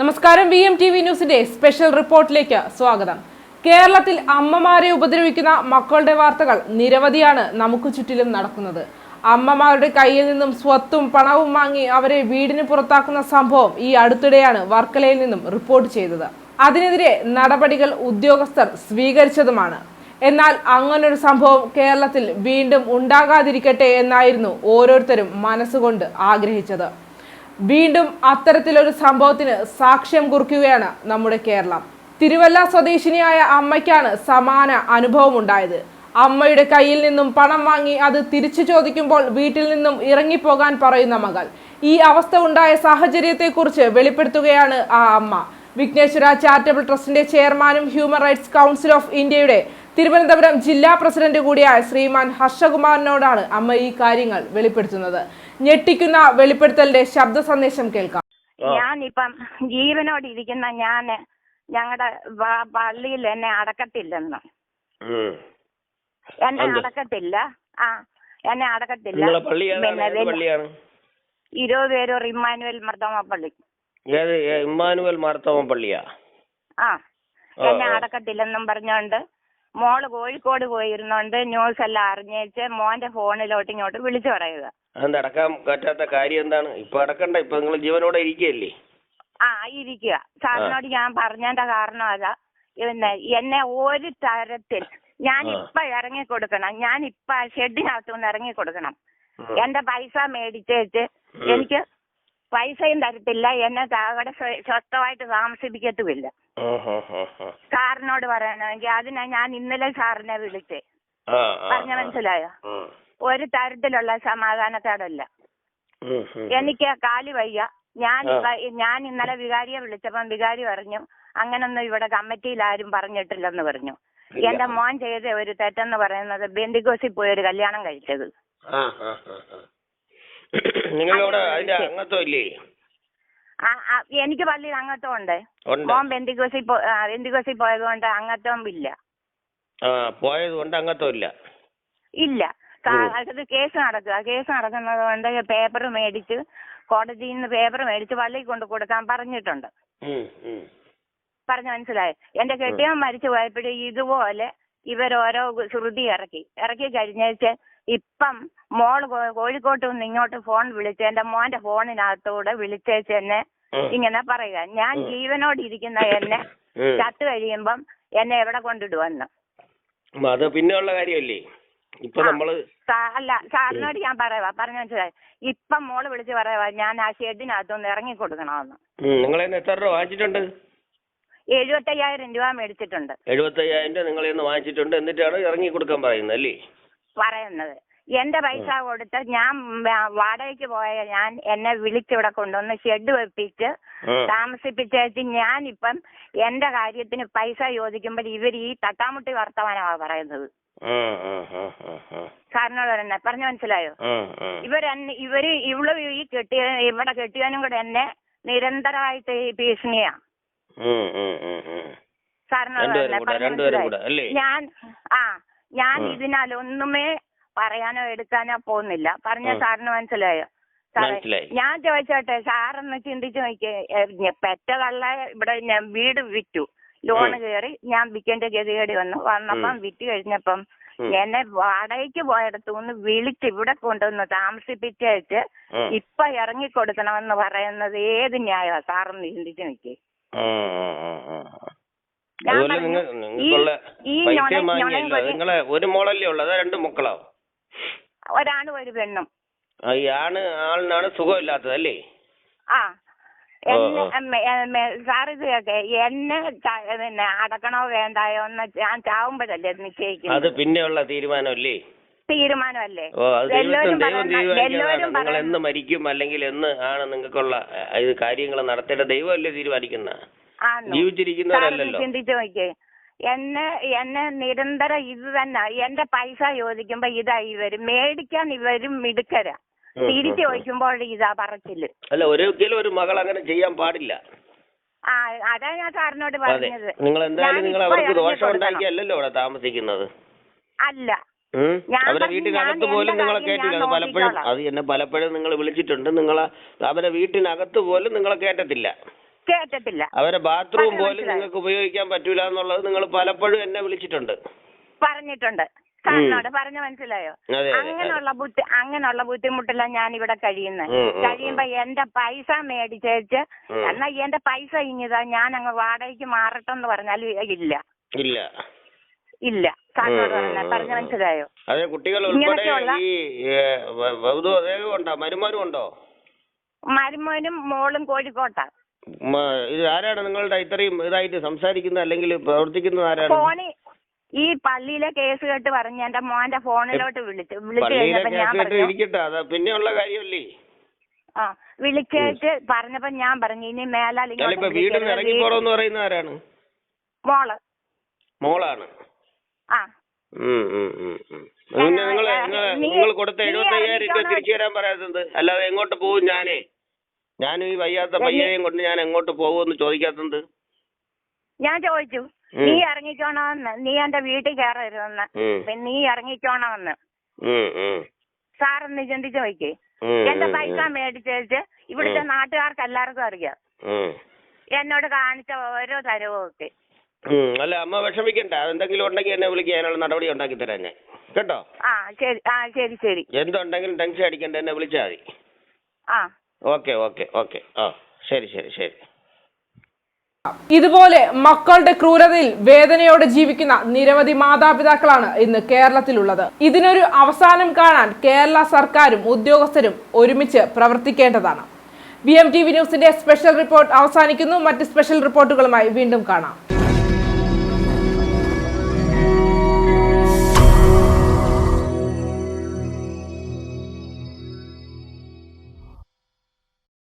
നമസ്കാരം V M T V ന്യൂസിന്റെ special റിപ്പോർട്ടിലേക്ക് സ്വാഗതം. കേരളത്തിൽ അമ്മമാരെ ഉപദ്രവിക്കുന്ന മക്കളുടെ വാർത്തകൾ നിരവധിയാണ് നമുക്ക് ചുറ്റിലും നടക്കുന്നത്. അമ്മമാരുടെ കയ്യിൽ നിന്നും സ്വത്തും പണവും വാങ്ങി അവരെ വീടിന് പുറത്താക്കുന്ന സംഭവം ഈ അടുത്തിടെയാണ് വർക്കലയിൽ നിന്നും റിപ്പോർട്ട് ചെയ്തത്. അതിനെതിരെ നടപടികൾ ഉദ്യോഗസ്ഥർ സ്വീകരിച്ചതുമാണ്. എന്നാൽ അങ്ങനൊരു സംഭവം കേരളത്തിൽ വീണ്ടും ഉണ്ടാകാതിരിക്കട്ടെ എന്നായിരുന്നു ഓരോരുത്തരും മനസ്സുകൊണ്ട് ആഗ്രഹിച്ചത്. വീണ്ടും അത്തരത്തിലൊരു സംഭവത്തിന് സാക്ഷ്യം കുറിക്കുകയാണ് നമ്മുടെ കേരളം. തിരുവല്ല സ്വദേശിനിയായ അമ്മയ്ക്കാണ് സമാന അനുഭവം ഉണ്ടായത് അമ്മയുടെ കയ്യിൽ നിന്നും പണം വാങ്ങി അത് തിരിച്ചു ചോദിക്കുമ്പോൾ വീട്ടിൽ നിന്നും ഇറങ്ങിപ്പോകാൻ പറയുന്ന മകൾ. ഈ അവസ്ഥ ഉണ്ടായ സാഹചര്യത്തെക്കുറിച്ച് വെളിപ്പെടുത്തുകയാണ് ആ അമ്മ. വിഘ്നേശ്വര ചാരിറ്റബിൾ ട്രസ്റ്റിന്റെ ചെയർമാനും ഹ്യൂമൻ റൈറ്റ്സ് കൗൺസിൽ ഓഫ് ഇന്ത്യയുടെ തിരുവനന്തപുരം ജില്ലാ പ്രസിഡന്റ് കൂടിയായ ശ്രീമാൻ ഹർഷകുമാറിനോടാണ് അമ്മ ഈ കാര്യങ്ങൾ വെളിപ്പെടുത്തുന്നത്. ഞെട്ടിക്കുന്ന വെളിപ്പെടുത്തലിന്റെ ശബ്ദ സന്ദേശം കേൾക്കാം. ഞാനിപ്പം ജീവനോട് ഇരിക്കുന്ന ഞാൻ ഞങ്ങളുടെ പള്ളിയിൽ എന്നെ അടക്കത്തില്ലെന്ന്. എന്നെ? അടക്കത്തില്ല. ആ എന്നെ അടക്കത്തില്ല. പിന്നെ ഇരുപത് പേരൂർ ഇമ്മാനുവൽ മർദ്ദമ പള്ളി. ഏത് ഇമ്മാനുവൽ മർത്തോമ പള്ളിയാ? ആ. എന്നെ. അടക്കത്തില്ലെന്നും പറഞ്ഞോണ്ട് മോൾ കോഴിക്കോട് പോയിരുന്നോണ്ട് ന്യൂസ് എല്ലാം അറിഞ്ഞേച്ച് മോന്റെ ഫോണിലോട്ട് ഇങ്ങോട്ട് വിളിച്ചു പറയുക. അത് അടക്കാൻ പറ്റാത്ത കാര്യം എന്താണ്? ഇപ്പൊ അടക്കണ്ട ഇപ്പൊ നിങ്ങൾ ജീവനോടെ ഇരിക്കുകയല്ലേ? ആ ഇരിക്കുക. സാറിനോട് ഞാൻ പറഞ്ഞതിന്റെ കാരണം അതാ. പിന്നെ എന്നെ ഒരു തരത്തിൽ ഞാൻ. ഇപ്പൊ ഇറങ്ങി കൊടുക്കണം ഞാൻ ഇപ്പൊ ഷെഡിനകത്തുനിന്ന് ഇറങ്ങി കൊടുക്കണം എന്റെ പൈസ മേടിച്ചേച്ച് എനിക്ക് പൈസയും തരത്തില്ല എന്നെ അവിടെ സ്വ- സ്വസ്ഥമായിട്ട് താമസിപ്പിക്കത്തുമില്ല. സാറിനോട് പറയണമെങ്കിൽ അതിനാ ഞാൻ ഇന്നലെ സാറിനെ വിളിച്ചേ ആ, ആ, പറഞ്ഞ. മനസ്സിലായോ. ഒരു തരത്തിലുള്ള സമാധാനത്തോടല്ല. എനിക്ക് കാൽ വയ്യ ഞാൻ ഞാൻ ഇന്നലെ വികാരിയെ വിളിച്ചപ്പം വികാരി പറഞ്ഞു അങ്ങനൊന്നും ഇവിടെ കമ്മിറ്റിയിൽ ആരും പറഞ്ഞിട്ടില്ലെന്ന് പറഞ്ഞു. എന്റെ മോൻ ചെയ്ത ഒരു തെറ്റെന്ന് പറയുന്നത് ബെന്തിക്കോസിൽ പോയി ഒരു കല്യാണം കഴിച്ചത്. നിങ്ങളവിടെ അതിന്റെ അംഗത്വം ഇല്ലേ ആ, ആ, എനിക്ക് പള്ളിയിൽ അംഗത്വം ഉണ്ട്. ബെന്തികോസിൽ മോൻ ബെന്തിക്കോസിൽ പോയത് കൊണ്ട് അംഗത്വം ഇല്ല ആ പോയത് കൊണ്ട് അംഗത്വം ഇല്ല. ഇല്ല കാ- കേസ് നടക്കുക. കേസ് നടക്കുന്നത് കൊണ്ട് പേപ്പർ മേടിച്ച് കോടതിയിൽ നിന്ന് പേപ്പർ മേടിച്ച് പള്ളിയിൽ കൊണ്ട് കൊടുക്കാൻ പറഞ്ഞിട്ടുണ്ട്. പറഞ്ഞു മനസ്സിലായി? എന്റെ കെട്ടിയവൻ മരിച്ചു പോയപ്പോഴും ഇതുപോലെ ഇവരോരോ ശ്രുതി ഇറക്കി. ഇറക്കി കഴിഞ്ഞേച്ച് ഇപ്പം മോൾ കോഴിക്കോട്ട് നിന്ന് ഇങ്ങോട്ട് ഫോൺ വിളിച്ച് എന്റെ മോന്റെ ഫോണിനകത്തൂടെ വിളിച്ചേച്ച് എന്നെ ഇങ്ങനെ പറയുക. ഞാൻ. ജീവനോട് ഇരിക്കുന്ന എന്നെ ചത്തു കഴിയുമ്പം എന്നെ എവിടെ കൊണ്ടിടുവെന്ന് അത് പിന്നെയുള്ള കാര്യമല്ലേ? ഇപ്പൊ. നമ്മൾ അല്ല സാറിനോട് ഞാൻ പറയാ പറഞ്ഞു മനസ്സിലായി? ഇപ്പം മോൾ വിളിച്ച് പറയാ ഞാൻ ആ ഷെഡിനകത്തൊന്ന് ഇറങ്ങി കൊടുക്കണമെന്ന് നിങ്ങൾ എത്ര രൂപ വാങ്ങിച്ചിട്ടുണ്ട്? എഴുപത്തയ്യായിരം രൂപ മേടിച്ചിട്ടുണ്ട്. എഴുപത്തയ്യായിരം രൂപ നിങ്ങൾ നിന്ന് വാങ്ങിച്ചിട്ടുണ്ട്. എന്നിട്ടാണ് ഇറങ്ങി കൊടുക്കാൻ പറയുന്നത് അല്ലേ? പറയുന്നത്. എന്റെ പൈസ കൊടുത്ത് ഞാൻ വാടകയ്ക്ക് പോയ ഞാൻ എന്നെ വിളിച്ചിവിടെ കൊണ്ടുവന്ന് ഷെഡ് വെപ്പിച്ച്. താമസിപ്പിച്ചേച്ച് ഞാനിപ്പം എന്റെ കാര്യത്തിന് പൈസ ചോദിക്കുമ്പോൾ ഇവർ ഈ തട്ടാമുട്ടി വർത്തമാനമാണ് പറയുന്നത്. സാറിനോട് തന്നെ പറഞ്ഞു മനസ്സിലായോ. ഇവരെന്നെ ഇവർ ഇവൾ ഈ കെട്ടിയ ഇവിടെ കെട്ടിയവനും കൂടെ എന്നെ നിരന്തരമായിട്ട് ഈ ഭീഷണിയാ ഉം, ഉം, ഉം, ഉം. സാറിനോട് രണ്ടുപേരും തന്നെ കൂടെ, പറഞ്ഞു രണ്ടുപേരും മനസ്സിലായോ? കൂടെ, അല്ലേ? ഞാൻ ആ ഞാൻ ഇതിനാലൊന്നുമേ ഇതിനാൽ ഒന്നുമേ പറയാനോ എടുക്കാനോ പോകുന്നില്ല പറഞ്ഞ. സാറിന് മനസ്സിലായോ സാറേ ഞാൻ ചോദിച്ചോട്ടെ സാറൊന്ന് ചിന്തിച്ചു നോക്കിയേ പെറ്റ കള്ള ഇവിടെ ഞാൻ വീട് വിറ്റു ലോണ്. കയറി ഞാൻ വിൽക്കേണ്ട ഗതികേടി വന്നു വന്നപ്പം. വിറ്റ് കഴിഞ്ഞപ്പം. എന്നെ വാടകയ്ക്ക് പോയടത്തുനിന്ന് വിളിച്ച് ഇവിടെ കൊണ്ടുവന്ന് താമസിപ്പിച്ചേച്ച് ഉം. ഇപ്പൊ ഇറങ്ങി കൊടുക്കണമെന്ന് പറയുന്നത് ഏത് ന്യായമാ സാറൊന്ന് ചിന്തിച്ചു നോക്കിയേ അതുപോലെ നിങ്ങൾ നിങ്ങൾക്കുള്ള പൈസ വാങ്ങിയല്ലോ? നിങ്ങളെ ഒരു മോളല്ലേ ഉള്ളത് അതോ രണ്ട് മക്കളോ ഒരാണും ഒരു പെണ്ണും. ഈ ആണ് ആളിനാണ് സുഖമില്ലാത്തത് അല്ലേ ആ ഓ, എന്നെ പിന്നെ അടക്കണോ വേണ്ടായോ എന്ന് ഞാൻ ചാവുമ്പോഴല്ലേ അത് നിശ്ചയിക്കുന്നത്. പിന്നെയുള്ള തീരുമാനമല്ലേ? തീരുമാനമല്ലേ? ഓ അത് ദൈവത്തിന് എല്ലാവരും ദൈവം പറയുന്ന- തീരുമാനിക്കുന്നതാണ് എല്ലാവരും നിങ്ങൾ പറയുന്ന- എന്ന് മരിക്കും അല്ലെങ്കിൽ എന്ന് ആണ് നിങ്ങൾക്കുള്ള ഇത് കാര്യങ്ങൾ നടത്തേണ്ട ദൈവമല്ലേ തീരുമാനിക്കുന്ന? ആന്നു. ജീവിച്ചിരിക്കുന്നവരല്ലല്ലോ. സാറൊന്ന് ചിന്തിച്ചു നോക്കിയേ എന്നെ എന്നെ നിരന്തരം ഇത് തന്നെ എന്റെ പൈസ ചോദിക്കുമ്പോ ഇതാ ഇവർ മേടിക്കാൻ ഇവരും മിടുക്കര. ഉം, തിരിച്ചു ഉം, ഉം. ചോദിക്കുമ്പോൾ ഇതാ പറച്ചിൽ. അല്ല ഒരിക്കലും ഒരു മകൾ അങ്ങനെ ചെയ്യാൻ പാടില്ല. ആ അതാ ഞാൻ സാറിനോട് അതെ പറഞ്ഞത്. നിങ്ങൾ എന്തായാലും ഞാൻ നിങ്ങൾ ഇപ്പൊ അവർക്ക് ഇറങ്ങി ദോഷം കൊടുക്കണം. ഉണ്ടാക്കിയല്ലല്ലോ അവിടെ താമസിക്കുന്നത്. അല്ല. അവരെ വീട്ടിനകത്ത് പോലും നിങ്ങളെ കേട്ടില്ല അത് പലപ്പോഴും അത് എന്നെ പലപ്പോഴും നിങ്ങൾ വിളിച്ചിട്ടുണ്ട്. നിങ്ങളെ അവരെ വീട്ടിനകത്ത് പോലും നിങ്ങളെ കേട്ടത്തില്ല കേട്ടിട്ടില്ല അവരെ ബാത്റൂം പോലും നിങ്ങൾക്ക് ഉപയോഗിക്കാൻ പറ്റൂല എന്നുള്ളത് നിങ്ങൾ പലപ്പോഴും എന്നെ വിളിച്ചിട്ടുണ്ട്. പറഞ്ഞിട്ടുണ്ട്. സാറിനോട് പറഞ്ഞ മനസ്സിലായോ? അങ്ങനെയുള്ള ബുദ്ധി അങ്ങനെയുള്ള ബുദ്ധിമുട്ടില്ല ഞാൻ ഇവിടെ കഴിയുന്നത് കഴിയുമ്പോ എന്റെ പൈസ മേടിച്ചേച്ച്. എന്നാ എന്റെ പൈസ ഇങ്ങിതാ ഞാൻ അങ്ങ് വാടകയ്ക്ക് മാറട്ടെന്ന് പറഞ്ഞാൽ ഇല്ല. ഇല്ല. ഇല്ല. സാറിനോട് പറഞ്ഞ ഉം, പറഞ്ഞ മനസ്സിലായോ? അതെ കുട്ടികൾ ഉൾപ്പെടെ ഇങ്ങനെയൊക്കെയുള്ള- ഈ വധു അദ്ദേഹം ഉണ്ടോ? മരുമാനും ഉണ്ടോ? മരുമോനും മോളും കോഴിക്കോട്ടാ. മ, ഇത് ആരാണ് നിങ്ങളുടെ ഇത്രയും ഇതായിട്ട് സംസാരിക്കുന്നത് അല്ലെങ്കിൽ പ്രവർത്തിക്കുന്നത് ആരാണ്? ഫോണിൽ ഈ പള്ളിയിലെ കേസ് കേട്ട് പറഞ്ഞ എന്റെ മോന്റെ ഫോണിലോട്ട് വിളിച്ചു വിളിച്ചു പള്ളിയിലെ കഴിഞ്ഞപ്പോ ഞാൻ കേസ് കേട്ട് പറഞ്ഞു. ഇരിക്കട്ടെ അത് പിന്നെയുള്ള കാര്യമല്ലേ? ആ വിളിച്ചിട്ട് പറഞ്ഞപ്പോ ഞാൻ പറഞ്ഞു ഇനി മേലാൽ അല്ല ഇങ്ങോട്ട് ഇപ്പൊ വീട്ടിൽ നിന്ന് വിളിക്കരുത്. ഇറങ്ങി പോറോന്ന് പറയുന്ന ആരാണ്? മോൾ. മോളാണ്. ആ ഉം, ഉം, ഉം, ഉം. പിന്നെ നിങ്ങൾ നീ- നിങ്ങൾ കൊടുത്ത നീ എഴുപത്തി അയ്യായിരം രൂപ തിരിച്ചു തരാൻ പറയാത്തത് അല്ലാതെ എങ്ങോട്ട് പോകും ഞാനേ? ഞാനും ഈ വയ്യാത്ത പയ്യനെയും കൊണ്ട് ഞാൻ എങ്ങോട്ട് പോകുമെന്ന് ചോദിക്കാത്തത്? ഞാൻ ചോദിച്ചു. ഉം. നീ ഇറങ്ങിക്കോണമെന്ന് നീ എന്റെ വീട്ടിൽ കയറരുതെന്ന്. ഉം, പിന്നെ നീ ഇറങ്ങിക്കോണമെന്ന് ഉം, ഉം, സാറൊന്ന് ചിന്തിച്ചു നോക്കി ഉം, എന്റെ ഉം, പൈസ മേടിച്ചേച്ച് ഇവിടുത്തെ നാട്ടുകാർക്ക് എല്ലാവർക്കും അറിയാം. ഉം. എന്നോട് കാണിച്ച ഓരോ തരവും ഒക്കെ. ഉം, അല്ല അമ്മ വിഷമിക്കണ്ട. എന്തെങ്കിലും ഉണ്ടെങ്കിൽ എന്നെ വിളിക്കുക അതിനുള്ള നടപടി ഉണ്ടാക്കി തരാം ഞാൻ. കേട്ടോ? ആ ശരി. ആ ശരി ശരി. എന്തുണ്ടെങ്കിലും ടെൻഷൻ അടിക്കണ്ട. എന്നെ വിളിച്ചാൽ മതി. ആ. Okay okay okay. ആ ശരി ശരി ശരി. ഇതുപോലെ മക്കളുടെ ക്രൂരതയിൽ വേദനയോടെ ജീവിക്കുന്ന നിരവധി മാതാപിതാക്കളാണ് ഇന്ന് കേരളത്തിലുള്ളത്. ഇതിനൊരു അവസാനം കാണാൻ കേരള സർക്കാരും ഉദ്യോഗസ്ഥരും ഒരുമിച്ച് പ്രവർത്തിക്കേണ്ടതാണ്. ബി എം ടി വി ന്യൂസിന്റെ സ്പെഷ്യൽ റിപ്പോർട്ട് അവസാനിക്കുന്നു. മറ്റ് സ്പെഷ്യൽ റിപ്പോർട്ടുകളുമായി വീണ്ടും കാണാം.